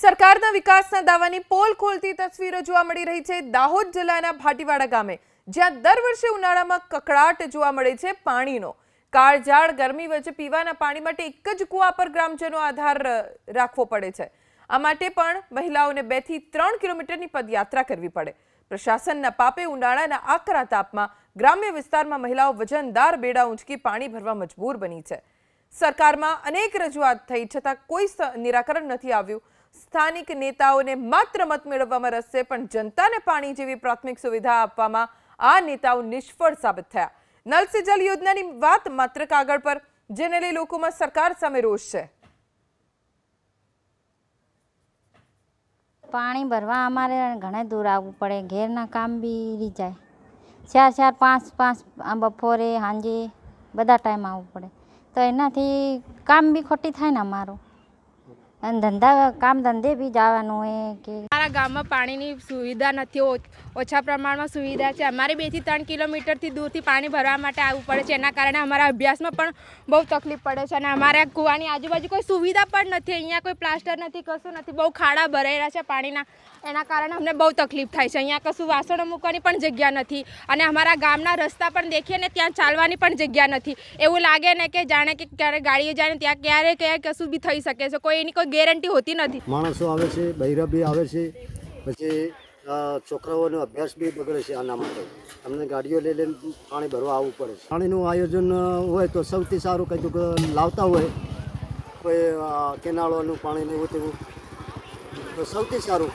સરકારના વિકાસના દાવાની પોલ ખોલતી તસવીરો જોવા મળી રહી છે દાહોદ જિલ્લાના ભાટીવાડા ગામે, જ્યાં દર વર્ષે ઉનાળામાં કકળાટ જોવા મળે છે પાણીનો. કાળઝાળ ગરમી વચ્ચે પીવાના પાણી માટે એક જ કૂવા પર ગ્રામજનો આધાર રાખવો પડે છે. આ માટે પણ મહિલાઓને બેથી ત્રણ કિલોમીટરની પદયાત્રા કરવી પડે. પ્રશાસનના પાપે ઉનાળાના આકરા તાપમાં ગ્રામ્ય વિસ્તારમાં મહિલાઓ વજનદાર બેડા ઊંચકી પાણી ભરવા મજબૂર બની છે. સરકારમાં અનેક રજૂઆત થઈ છતાં કોઈ નિરાકરણ નથી આવ્યું. સ્થાનિક નેતાઓને માત્ર મત મેળવવામાં રસ છે, પણ જનતાને પાણી જેવી પ્રાથમિક સુવિધા આપવામાં આ નેતાઓ નિષ્ફળ સાબિત થયા. નલ સે જલ યોજનાની વાત માત્ર કાગળ પર, જેને લઈ લોકોમાં સરકાર સામે રોષ છે. પાણી ભરવા અમારે ઘણે દૂર આવવું પડે, ઘેરના કામ બી રહી જાય. ચાર ચાર, પાંચ પાંચ બપોરે, સાંજે બધા ટાઈમ આવવું પડે. તો એનાથી કામ બી ખોટી થાય ને અમારું. ધંધા કામ ધંધે બી જવાનું હોય કે અમારા ગામમાં પાણીની સુવિધા નથી ઓછા પ્રમાણમાં સુવિધા છે. અમારે બેથી ત્રણ કિલોમીટરથી દૂરથી પાણી ભરવા માટે આવવું પડે છે. એના કારણે અમારા અભ્યાસમાં પણ બહુ તકલીફ પડે છે અને અમારા કૂવાની આજુબાજુ કોઈ સુવિધા પણ નથી. અહીંયા કોઈ પ્લાસ્ટર નથી, કશું નથી. બહુ ખાડા ભરાયેલા છે પાણીના. એના કારણે અમને બહુ તકલીફ થાય છે. અહીંયા કશું વાસણો મૂકવાની પણ જગ્યા નથી અને અમારા ગામના રસ્તા પણ દેખીએ ને ત્યાં ચાલવાની પણ જગ્યા નથી. એવું લાગે ને કે જાણે કે ક્યારે ગાડીઓ જાય ને ત્યાં ક્યારે ક્યારે કશું બી થઈ શકે છે. કોઈ એની કોઈ ગેરંટી હોતી નથી. માણસો આવે છે, બૈરા આવે છે પછી છોકરાઓનો અભ્યાસ બી બગડે છે આના માટે. અમને ગાડીઓ લઈ લઈને પાણી ભરવા આવવું પડે છે. પાણીનું આયોજન હોય તો સૌથી સારું કંઈક લાવતા હોય. કોઈ કેનાળોનું પાણી ને એવું તેવું. તો સૌથી સારું.